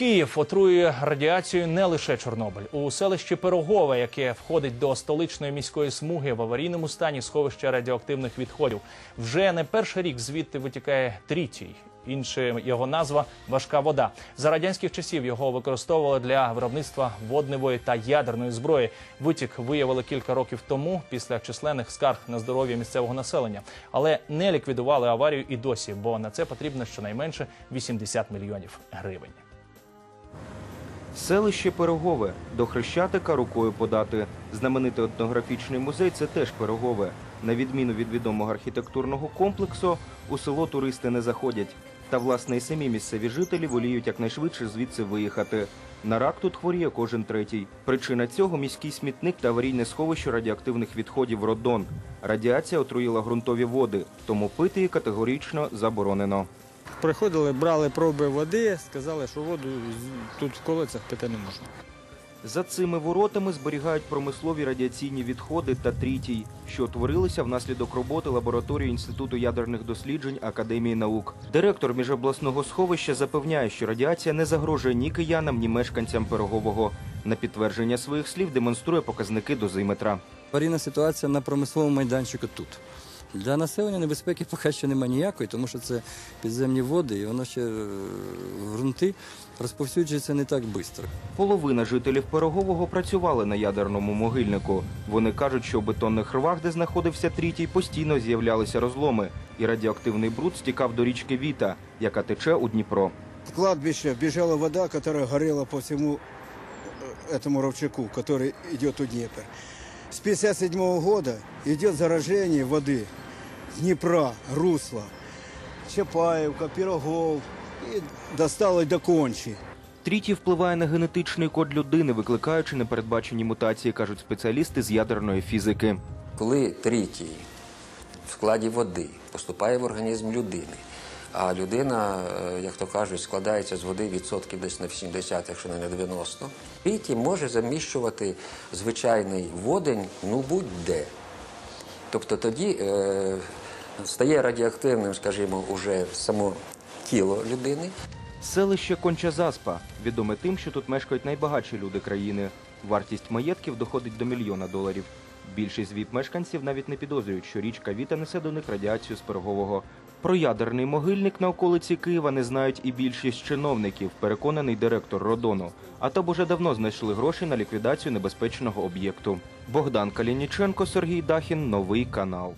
Київ отруює радіацією не лише Чорнобиль. У селищі Пирогове, яке входить до столичної міської смуги, в аварійному стані сховище радіоактивних відходів. Вже не перший рік звідти витікає трітій. Інша його назва важка вода. За радянських часів його використовували для виробництва водневої та ядерної зброї. Витік виявили кілька років тому після численних скарг на здоров'я місцевого населення, але не ліквідували аварію і досі, бо на це потрібно щонайменше 80 мільйонів гривень. Селище Пирогове. До Хрещатика рукою подати. Знаменитий етнографічний музей це теж Пирогове. На відміну від відомого архітектурного комплексу, у село туристи не заходять. Та, власне, і самі місцеві жителі воліють якнайшвидше звідси виїхати. На рак тут хворіє кожен третій. Причина цього міський смітник та аварійне сховище радіоактивних відходів Родон. Радіація отруїла ґрунтові води, тому пити її категорично заборонено. Приходили, брали проби води, сказали, що воду тут в колицях пити не можна. За цими воротами зберігають промислові радіаційні відходи та трітій, що утворилися внаслідок роботи лабораторії Інституту ядерних досліджень Академії наук. Директор міжобласного сховища запевняє, що радіація не загрожує ні киянам, ні мешканцям Пирогового. На підтвердження своїх слів демонструє показники дозиметра. Аварійна ситуація на промисловому майданчику тут. Для населення небезпеки поки що немає ніякої, тому що це підземні води, і воно ще е, ґрунти розповсюджується не так швидко. Половина жителів Пирогового працювали на ядерному могильнику. Вони кажуть, що в бетонних рвах, де знаходився трітій, постійно з'являлися розломи, і радіоактивний бруд стікав до річки Віта, яка тече у Дніпро. В кладбище бежала вода, которая горела по всему э, этому ровчаку, который идет у Днепра. С 57 года идет заражение воды Днепра, русла, Чапаевка, Пирогов и достало до Кончи. Трітій впливає на генетичний код людини, викликаючи непередбачені мутації, кажуть спеціалісти з ядерної фізики. Коли тритій в складі води поступає в організм людини, а людина, е, як то кажуть, складається з води відсотків десь на 70, якщо не на 90, тритій може заміщувати звичайний водень ну будь-де. Тобто тоді е, стає радіоактивним, скажімо, уже само тіло людини, Селище Конча-Заспа відоме тим, що тут мешкають найбагатші люди країни. Вартість маєтків доходить до мільйона доларів. Більшість ВІП-мешканців навіть не підозрюють, що річка Віта несе до них радіацію з Пирогового. Про ядерний могильник на околиці Києва не знають і більшість чиновників, переконаний директор Родону. А б уже давно знайшли гроші на ліквідацію небезпечного об'єкту. Богдан Калініченко, Сергій Дахін, новий канал.